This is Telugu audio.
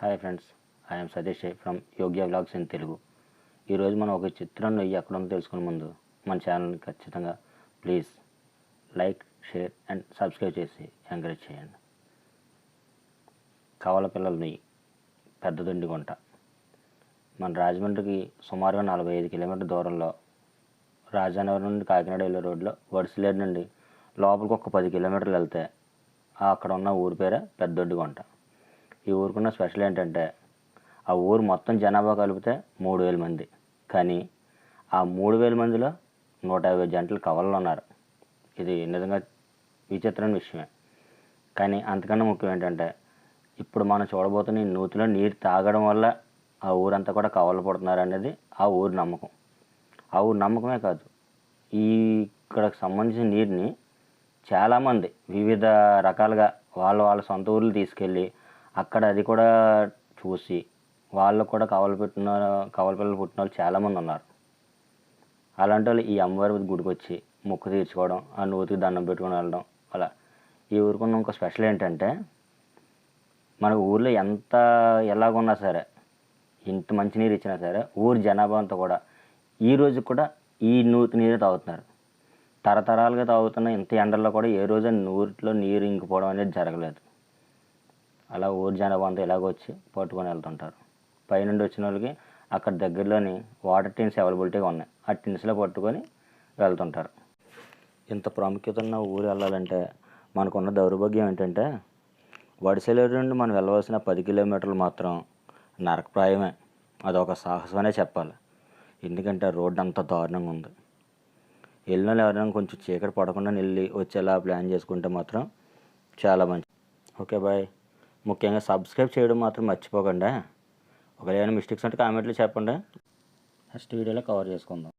Hi friends I'm Satish from Yogya vlogs in Telugu ఈరోజు మనం ఒక చిత్రం నొయ్యి ఎక్కడ ఉందో తెలుసుకునే ముందు మన ఛానల్ని ఖచ్చితంగా please like share and subscribe చేసి ఎంకరేజ్ చేయండి. కవల పిల్లల నెయ్యి పెద్దదొండి గుంట. మన రాజమండ్రికి సుమారుగా నలభై ఐదు కిలోమీటర్ దూరంలో రాజానగరం నుండి కాకినాడ వెళ్ళే రోడ్లో వడిసిలేరు నుండి లోపలికి ఒక పది కిలోమీటర్లు వెళ్తే అక్కడ ఉన్న ఊరి పేరే పెద్దొడ్డి గుంట. ఈ ఊరుకున్న స్పెషల్ ఏంటంటే ఆ ఊరు మొత్తం జనాభా కలిపితే మూడు వేల మంది. కానీ ఆ మూడు వేల మందిలో నూట యాభై జంటలు కవలలు ఉన్నారు. ఇది నిజంగా విచిత్రమైన విషయమే. కానీ అంతకన్నా ముఖ్యం ఏంటంటే ఇప్పుడు మనం చూడబోతున్న ఈ నూతిలో నీరు తాగడం వల్ల ఆ ఊరంతా కూడా కవలు పడుతున్నారు అనేది ఆ ఊరి నమ్మకం. ఆ ఊరి నమ్మకమే కాదు. ఈ ఇక్కడికి సంబంధించిన నీరుని చాలామంది వివిధ రకాలుగా వాళ్ళ వాళ్ళ సొంత ఊర్లు తీసుకెళ్ళి అక్కడ అది కూడా చూసి వాళ్ళు కూడా కవలు పెట్టిన కవల పిల్లలు పుట్టిన వాళ్ళు చాలామంది ఉన్నారు. అలాంటి వాళ్ళు ఈ అమ్మవారి గుడికి వచ్చి మొక్కు తీర్చుకోవడం ఆ నూతికి దండం పెట్టుకొని వెళ్ళడం అలా. ఈ ఊరుకున్న ఇంకో స్పెషల్ ఏంటంటే మన ఊర్లో ఎంత ఎలాగున్నా సరే ఇంత మంచి నీరు ఇచ్చినా సరే ఊరి జనాభా అంతా కూడా ఈ రోజు కూడా ఈ నూతి నీరు తాగుతున్నారు. తరతరాలుగా తాగుతున్న ఇంత ఎండల్లో కూడా ఏ రోజు నూరిలో నీరు ఇంకిపోవడం అనేది జరగలేదు. అలా ఊరు జనాభా అంతా ఇలాగ వచ్చి పట్టుకొని వెళ్తుంటారు. పైనుండి వచ్చిన వాళ్ళకి అక్కడ దగ్గరలోని వాటర్ టిన్స్ అవైలబిలిటీగా ఉన్నాయి. ఆ టిన్స్లో పట్టుకొని వెళ్తుంటారు. ఇంత ప్రాముఖ్యత ఉన్న ఊరు వెళ్ళాలంటే మనకున్న దౌర్భాగ్యం ఏంటంటే వడిసెలూరు నుండి మనం వెళ్ళవలసిన పది కిలోమీటర్లు మాత్రం నరకప్రాయమే. అదొక సాహసమనే చెప్పాలి. ఎందుకంటే రోడ్డు అంత దారుణంగా ఉంది. వెళ్ళిన ఎవరైనా కొంచెం చీకటి పడకుండా వెళ్ళి వచ్చేలా ప్లాన్ చేసుకుంటే మాత్రం చాలా మంచి ఓకే బాయ్. ముఖ్యంగా సబ్స్క్రైబ్ చేయడం మాత్రం మర్చిపోకండి. ఒకవేళ ఏమైనా మిస్టేక్స్ ఉంటే కామెంట్లో చెప్పండి. నెక్స్ట్ వీడియోలో కవర్ చేసుకుందాం.